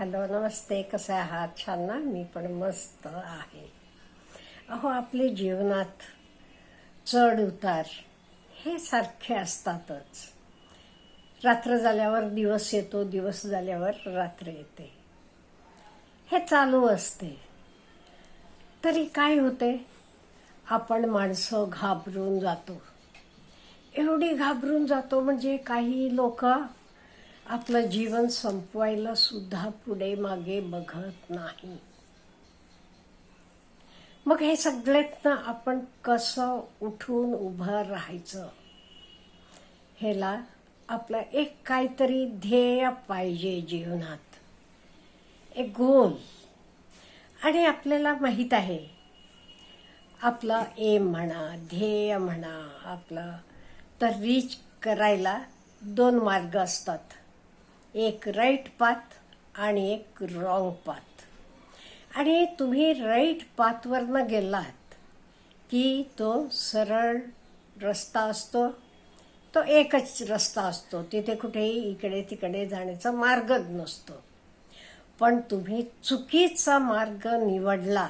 Hello नमस्ते कसे आहात? छान ना? मी पण मस्त आहे. अहो आपले जीवनात चढ उतार हे सारखे असतातच. रात्र झाल्यावर दिवस येतो दिवस झाल्यावर रात्र येते. हे चालू असते. तरी काय होते? आपण माणसं घाबरून जातो. एवढी घाबरून जातो म्हणजे काही लोक आपलं जीवन संपवायला सुद्धा पुढे मागे बघत नाही. मग हे सगळ्यातनं आपण कसं उठून उभं राहायचं? ह्याला आपलं एक काहीतरी ध्येय पाहिजे जीवनात. एक गोल आणि आपल्याला माहीत आहे आपला एम म्हणा ध्येय म्हणा आपलं तर रीच करायला दोन मार्ग असतात. एक राईट पाथ आणि एक रॉंग पाथ आणि तुम्ही राईट पाथवरनं गेलात की तो सरळ रस्ता असतो तो एकच रस्ता असतो. तिथे कुठेही इकडे तिकडे जाण्याचा मार्गच नसतो. पण तुम्ही चुकीचा मार्ग निवडला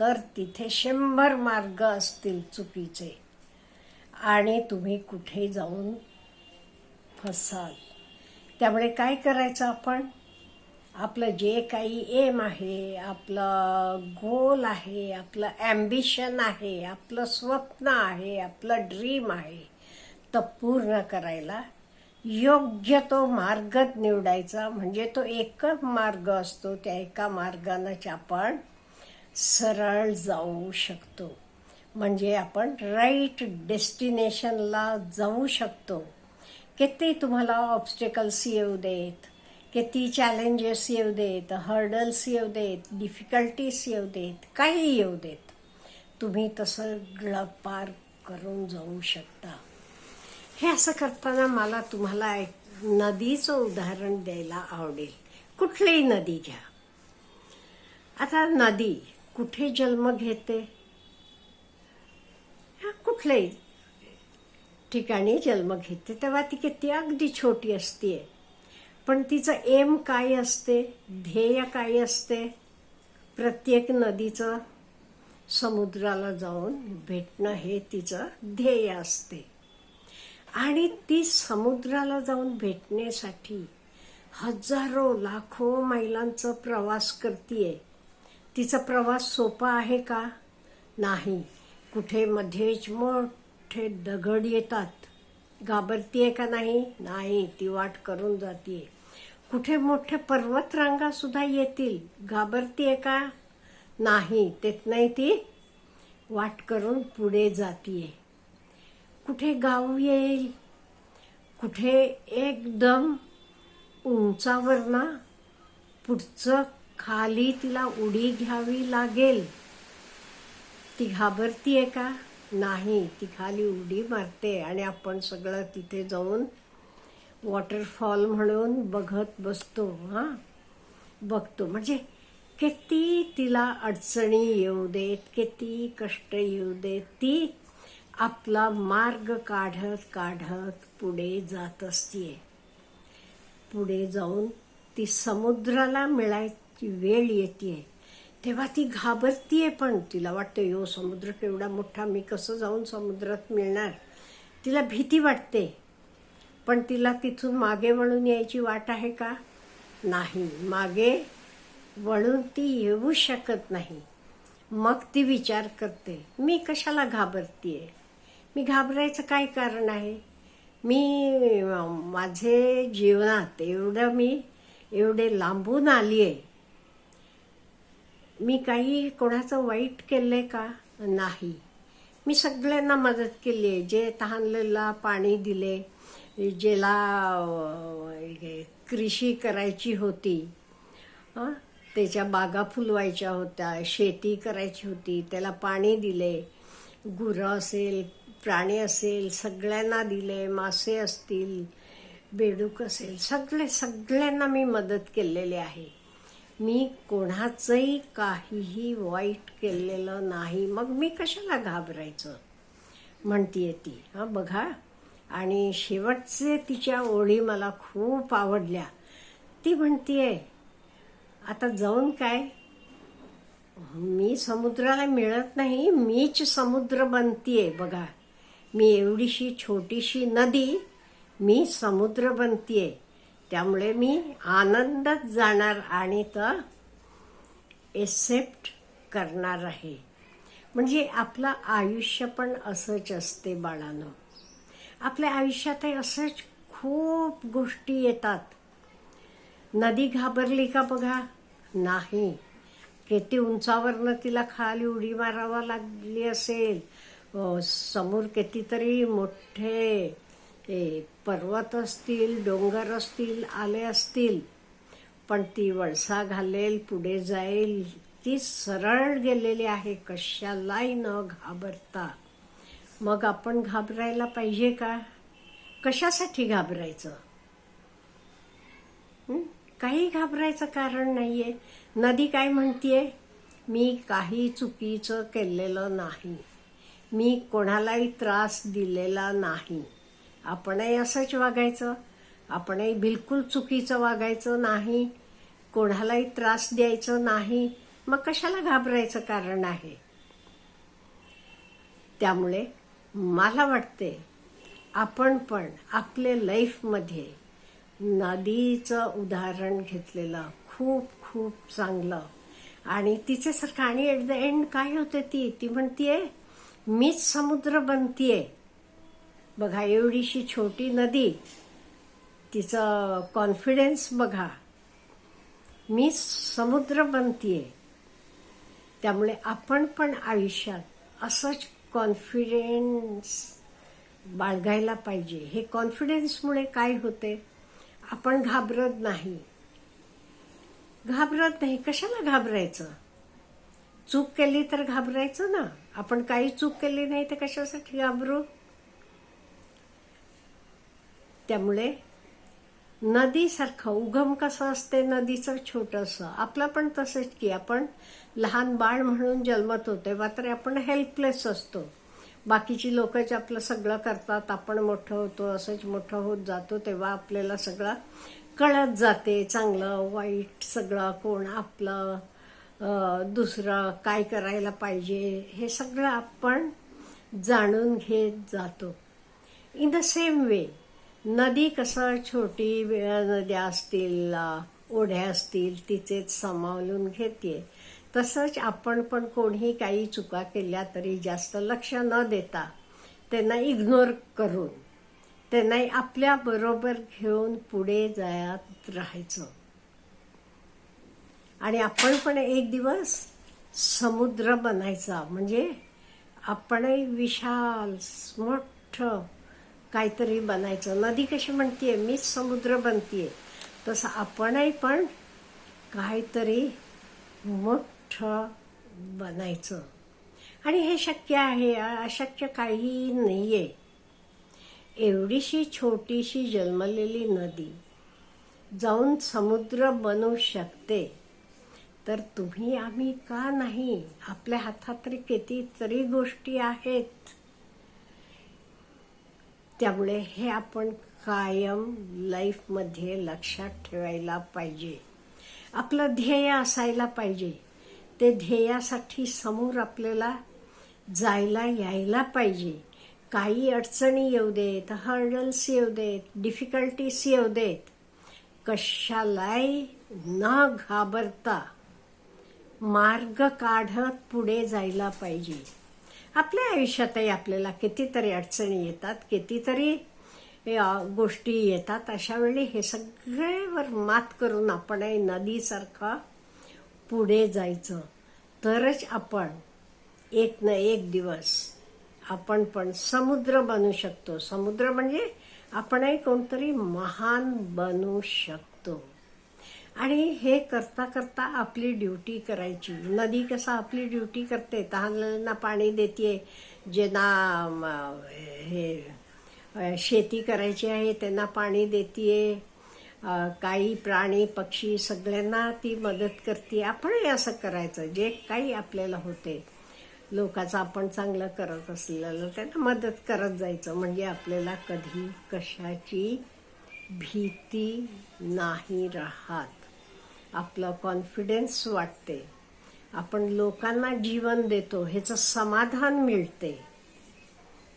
तर तिथे शंभर मार्ग असतील चुकीचे. आणि तुम्ही कुठे जाऊन फसाल? त्यामुळे काय करायचं आपण? आपलं जे काही एम आहे आपलं गोल आहे आपलं ॲम्बिशन आहे आपलं स्वप्न आहे आपलं ड्रीम आहे तर पूर्ण करायला योग्य तो मार्ग निवडायचा. म्हणजे तो एकच मार्ग असतो त्या एका मार्गानंच आपण सरळ जाऊ शकतो. म्हणजे आपण राईट डेस्टिनेशनला जाऊ शकतो. किती तुम्हाला ऑब्स्टेकल्स येऊ देत? किती चॅलेंजेस येऊ देत? हर्डल्स येऊ देत? डिफिकल्टीज येऊ देत? काही येऊ देत. तुम्ही तसं सगळं पार करून जाऊ शकता. हे असं करताना मला तुम्हाला एक नदीचं उदाहरण द्यायला आवडेल. कुठलीही नदी घ्या. आता नदी कुठे जन्म घेते? कुठलेही. ठिकाणी जन्म घेते तेव्हा ती किती अगदी छोटी असते. पण तिचं एम काय असते? ध्येय काय असते? प्रत्येक नदीचं समुद्राला जाऊन भेटणं हे तिचं ध्येय असते. आणि ती समुद्राला जाऊन भेटण्यासाठी हजारो लाखो मैलांचं प्रवास करतीये. तिचा प्रवास सोपा आहे का? नाही. कुठे मध्येच मोठे दगड येतात? घाबरतीये का नाही? नाही ती वाट करून जातीये. कुठे मोठे पर्वतरांगा सुद्धा येतील? घाबरतीये का? नाही तेत नाही ती वाट करून पुढे जातीये. कुठे गाव येईल? कुठे एकदम उंचावर ना पुढचं खाली तिला उडी घ्यावी लागेल. ती घाबरतीये का? नाही ती खाली उडी मारते आणि आपण सगळं तिथे जाऊन वॉटरफॉल म्हणून बघत बसतो हां? बघतो. म्हणजे किती तिला अडचणी येऊ देत किती कष्ट येऊ देत ती आपला मार्ग काढत काढत पुढे जात असते पुढे जाऊन ती समुद्राला मिळायची वेळ येते तेव्हा ती घाबरतीये पण. तिला वाटतं यो समुद्र केवढा मोठा मी कसं जाऊन समुद्रात मिळणार? तिला भीती वाटते. पण तिला तिथून मागे वळून यायची वाट आहे का? नाही. मागे वळून ती येऊ शकत नाही. मग ती विचार करते मी कशाला घाबरतीये? मी घाबरायचं काय कारण आहे? मी माझे जीवनात एवढं मी एवढे लांबून आली आहे मी काही कोणाचं वाईट केलंय का? नाही. मी सगळ्यांना मदत केली आहे. जे तहानलेला पाणी दिले ज्याला कृषी करायची होती त्याच्या बागा फुलवायच्या होत्या शेती करायची होती त्याला पाणी दिले. गुरं असेल प्राणी असेल सगळ्यांना दिले मासे असतील बेडूक असेल सगळे सगळ्यांना मी मदत केलेली आहे. मी कोणाचंही काहीही वाईट केलेलं नाही. मग मी कशाला घाबरायचं? म्हणतीये ती. हां बघा. आणि शेवटचे तिच्या ओळी मला खूप आवडल्या. ती म्हणतीये आता जाऊन काय? मी समुद्राला मिळत नाही मीच समुद्र बनतीये. बघा. मी एवढीशी छोटीशी नदी मी समुद्र बनतीये. त्यामुळे मी आनंदच जाणार आणि तर एक्सेप्ट करणार आहे. म्हणजे आपलं आयुष्य पण असंच असते बाळानं. आपल्या आयुष्यातही असंच खूप गोष्टी येतात. नदी घाबरली का बघा? नाही. किती उंचावरनं तिला खाली उडी मारावा लागली असेल. समोर कितीतरी मोठे पर्वत असतील डोंगर असतील आले असतील पण ती वळसा घालेल पुढे जाईल. ती सरळ गेलेली आहे कशालाही न घाबरता. मग आपण घाबरायला पाहिजे का? कशासाठी घाबरायचं? काही घाबरायचं कारण नाहीये. नदी काय म्हणतीये? मी काही चुकीचं केलेलं नाही. मी कोणालाही त्रास दिलेला नाही. आपणही असंच वागायचं आपणही बिलकुल चुकीचं वागायचं नाही कोणालाही त्रास द्यायचं नाही मग कशाला घाबरायचं कारण आहे? त्यामुळे मला वाटते आपण पण आपल्या लाईफमध्ये नदीचं उदाहरण घेतलेलं खूप खूप चांगलं. आणि तिच्यासारखं आणि एट द एंड काय होते ती? ती म्हणतीये मीच समुद्र बनतीये. बघा एवढीशी छोटी नदी तिचं कॉन्फिडन्स बघा. मी समुद्र बनतीये त्यामुळे आपण पण आयुष्यात असंच कॉन्फिडेन्स बाळगायला पाहिजे. हे कॉन्फिडन्समुळे काय होते? आपण घाबरत नाही. घाबरत नाही. कशाला घाबरायचं? चूक केली तर घाबरायचं ना. आपण काही चूक केली नाही तर कशासाठी घाबरू? त्यामुळे नदीसारखं उगम कसं असते नदीचं छोटंसं? आपलं पण तसंच की आपण लहान बाळ म्हणून जन्मत तेव्हा मात्र आपण हेल्पलेस असतो. बाकीची लोकच आपलं सगळं करतात आपण मोठं होतो असंच मोठं होत जातो तेव्हा आपल्याला सगळं कळत जाते. चांगलं वाईट सगळं कोण आपलं दुसरं काय करायला पाहिजे हे सगळं आपण जाणून घेत जातो. इन द सेम वे नदी कसं छोटी नद्या असतील ओढ्या असतील तिचेच सामावलून घेते तसंच आपण पण कोणी काही चुका केल्या तरी जास्त लक्ष न देता त्यांना इग्नोर करून त्यांना आपल्या बरोबर घेऊन पुढे जायत राहायचं. आणि आपण पण एक दिवस समुद्र बनायचा. म्हणजे आपणही विशाल मोठं काहीतरी बनायचं. नदी कशी म्हणतीये मीच समुद्र बनतीये. तसं आपणही पण काहीतरी मोठं बनायचं. आणि हे शक्य आहे. अशक्य काही नाहीये. एवढीशी छोटीशी जन्मलेली नदी जाऊन समुद्र बनू शकते. तर तुम्ही आम्ही का नाही? आपल्या हातात तरी कितीतरी गोष्टी आहेत. त्यामुळे हे आपण कायम लाईफमध्ये लक्षात ठेवायला पाहिजे. आपलं ध्येय असायला पाहिजे. ते ध्येयासाठी समोर आपल्याला जायला यायला पाहिजे. काही अडचणी येऊ देत हर्डल्स येऊ देत डिफिकल्टीज येऊ देत. कशालाही न घाबरता मार्ग काढत पुढे जायला पाहिजे. आपल्या आयुष्यातही आपल्याला कितीतरी अडचणी येतात कितीतरी गोष्टी येतात. अशा वेळी हे सगळ्यावर मात करून आपण नदीसारखं पुढे जायचं. तरच आपण एक न एक दिवस आपण पण समुद्र बनू शकतो. समुद्र म्हणजे आपणही कोणतरी महान बनू शकतो. आणि हे करता करता आपली ड्युटी करायची. नदी कसं आपली ड्युटी करते तहानलेल्यांना पाणी देते ज्यांना हे शेती करायची आहे त्यांना पाणी देते काही प्राणी पक्षी सगळ्यांना ती मदत करते आपणही असं करायचं जे काही आपल्याला होते. लोकांचं आपण चांगलं करत असलेलं त्यांना मदत करत जायचं. म्हणजे आपल्याला कधी कशाची भीती नाही राहत. आपलं कॉन्फिडन्स वाटते. आपण लोकांना जीवन देतो ह्याचं समाधान मिळते.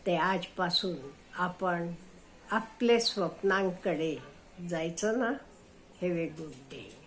ते आजपासून आपण आपले स्वप्नांकडे जायचं ना? हे वे गुड डे